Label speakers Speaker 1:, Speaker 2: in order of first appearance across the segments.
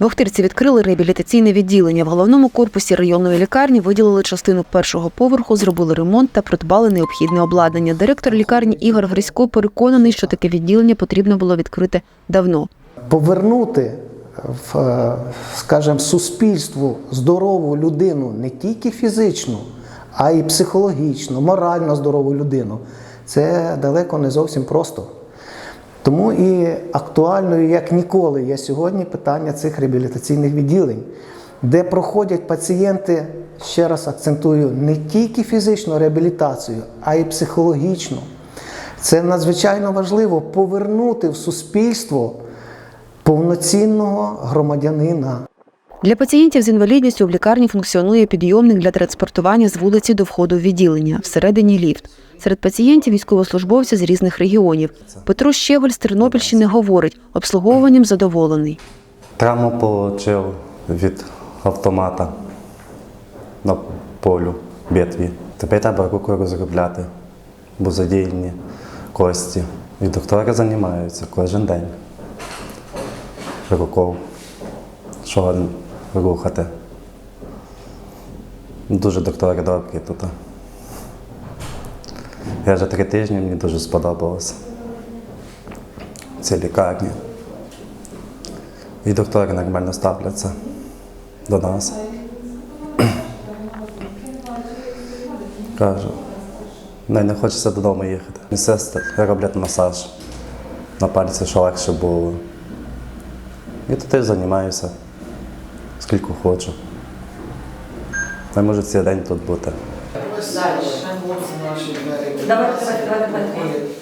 Speaker 1: В Охтирці відкрили реабілітаційне відділення. В головному корпусі районної лікарні виділили частину першого поверху, зробили ремонт та придбали необхідне обладнання. Директор лікарні Ігор Грисько переконаний, що таке відділення потрібно було відкрити давно.
Speaker 2: повернути в, е, скажімо, суспільству здорову людину не тільки фізичну, а й психологічно, морально здорову людину. Це далеко не зовсім просто. Тому і актуальною, як ніколи, є сьогодні питання цих реабілітаційних відділень, де проходять пацієнти, ще раз акцентую, не тільки фізичну реабілітацію, а й психологічну. Це надзвичайно важливо повернути в суспільство повноцінного громадянина.
Speaker 1: Для пацієнтів з інвалідністю в лікарні функціонує підйомник для транспортування з вулиці до входу в відділення, всередині ліфт. Серед пацієнтів військовослужбовці з різних регіонів. Петро Щеголь з Тернопільщини говорить, обслуговуванням задоволений.
Speaker 3: Травму отримав від автомата на полю битві. Тепер треба руку розробляти, бо задіяні кості. І доктори займаються кожен день. Рукою, що рухати. Дуже доктори добрі тут. Я вже три тижні, мені дуже сподобалося. Ці лікарні. І доктори нормально ставляться до нас. Кажу, не, не хочеться додому їхати. І сестри роблять масаж на пальці, що легше було. І тут теж займаюся, скільки хочу. Я можу цілий день тут бути.
Speaker 4: Давайте, давайте, давайте, давайте.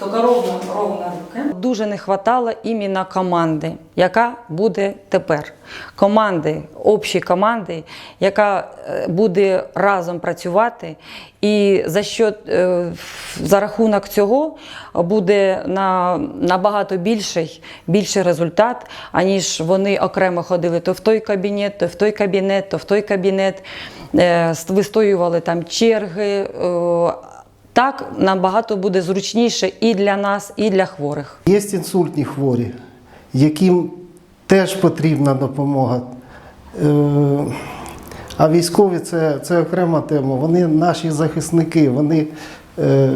Speaker 4: Тільки ровно, ровно руки. Дуже не вистачало іменно команди, яка буде тепер. Команди, общої команди, яка е, буде разом працювати. І за що е, за рахунок цього буде на, набагато більший, більший результат, аніж вони окремо ходили то в той кабінет, то в той кабінет, то в той кабінет, е, вистоювали там черги. Так набагато буде зручніше і для нас, і для хворих.
Speaker 5: Є інсультні хворі, яким теж потрібна допомога. Е, А військові це, це окрема тема. Вони наші захисники, вони е,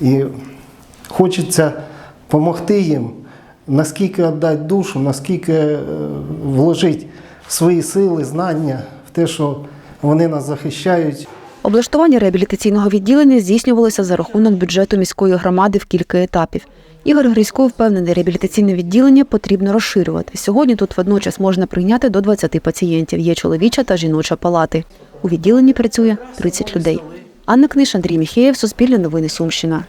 Speaker 5: і хочеться допомогти їм, наскільки віддати душу, наскільки е, вложити свої сили, знання в те, що вони нас захищають.
Speaker 1: Облаштування реабілітаційного відділення здійснювалося за рахунок бюджету міської громади в кілька етапів. Ігор Грисько впевнений, реабілітаційне відділення потрібно розширювати. Сьогодні тут водночас можна прийняти до 20 пацієнтів. Є чоловіча та жіноча палати. У відділенні працює 30 людей. Анна Книж, Андрій Міхеєв, Суспільне новини Сумщина.